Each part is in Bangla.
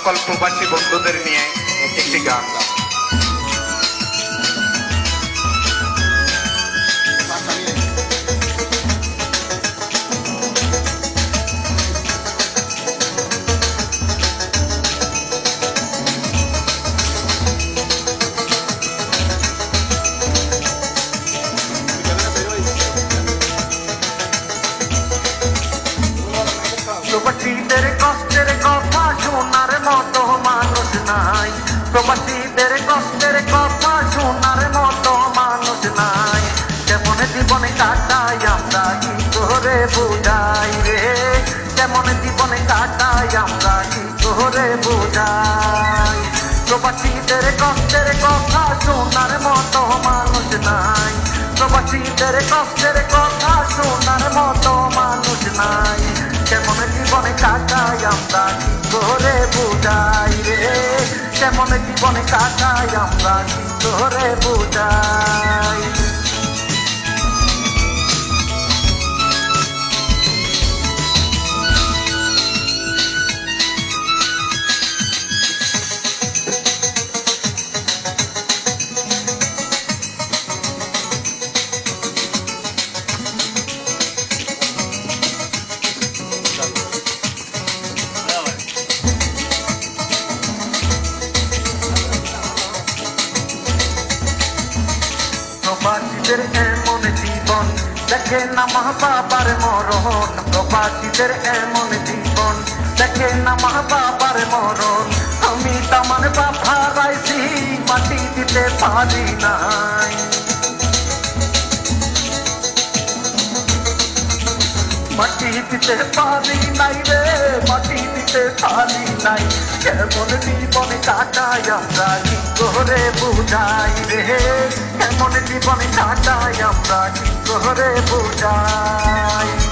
সকল প্রবাসী বন্ধুদের নিয়ে একটি গান গান প্রবাসীদের কষ্টের কথা করে বুঝাই প্রবাসীদের কষ্টের কথা শোনার মতো মানুষ নাই। প্রবাসীদের কষ্টের কথা শোনার মতো মানুষ নাই। কেমন জীবনে কাটাই আমরা কি করে বুঝাই রে? কেমন জীবনে কাটাই আমরা কি করে বুঝাই? প্রবাসীদের এমন জীবন। দেখে না মা বাবার মরণ, প্রবাসীদের এমন জীবন। দেখে না মা বাবার মরণ, আমি তামান বাবা রাইছি, মাটি দিতে পারি নাই। মাটি দিতে পারি নাই রে মাটি দিতে পারি নাই। কেমন জীবনে কাটায় আমরা, কি করে বুঝাই রে? কেমন জীবনে কাটায় আমরা, কি করে বুঝাই?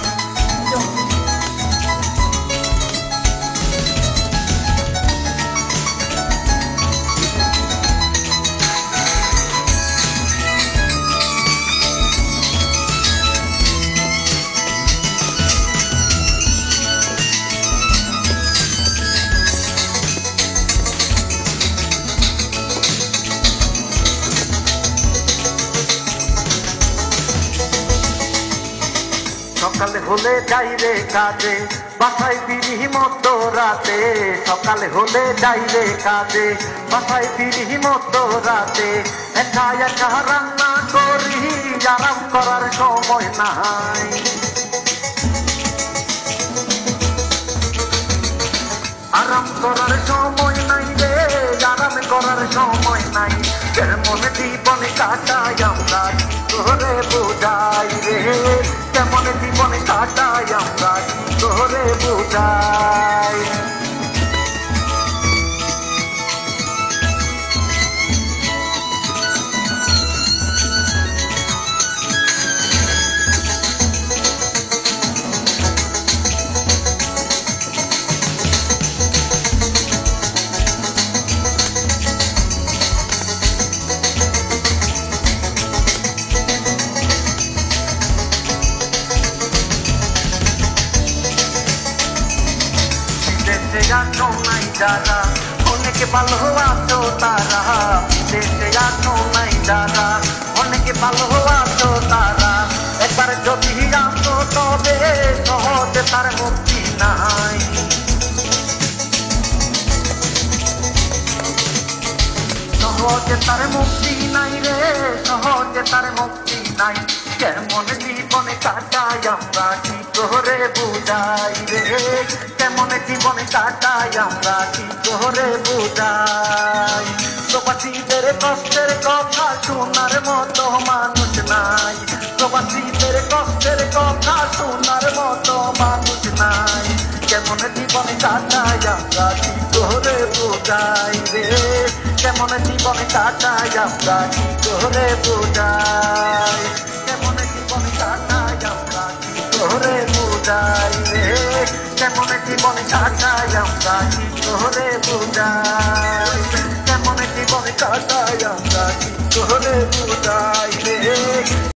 সকালে হলে যাই রে কাজে, বাসায় ফিরি মতো রাতে। সকালে হলে যাই রে কাজে, বাসায় ফিরি মতো রাতে। একা একা রান্না করি, আরাম করার সময় নাই। আরাম করার সময় নাই রে, আরাম করার সময় নাই। কেমন জীবনে কাটাই আমরা করে বুঝাই রে। কেমন জীবনে কাটাই আমরা কি করে বুঝাই? যারা, অনেকে ভালো আছো তারা, দেশে আছো নাই যারা, অনেকে ভালো আছো তারা। একবার যদি আসো তবে সহজে তার মুক্তি নাই। সহজে তার মুক্তি নাই রে, সহজে তার মুক্তি নাই। কেমন জীবনে কাটাই আমরা করে বুঝাই রে, কেমন জীবনে কাটাই আমরা? কি করে বুঝাই? প্রবাসীদের কষ্টের কথা শোনার মতো মানুষ নাই। প্রবাসীদের কষ্টের কথা শোনার মতো মানুষ নাই। কেমন জীবনে কাটাই আমরা? কি করে বুঝাই রে, কেমন জীবনে কাটাই আমরা? কি করে বুঝাই? কেমন জীবনে কাটাই আমরা? কি করে বুঝাই রে কেমন জীবনে কাটাই আমরা? কি করে বুঝাই? কেমন জীবনে কাটাই আমরা? কি করে বুঝাই রে?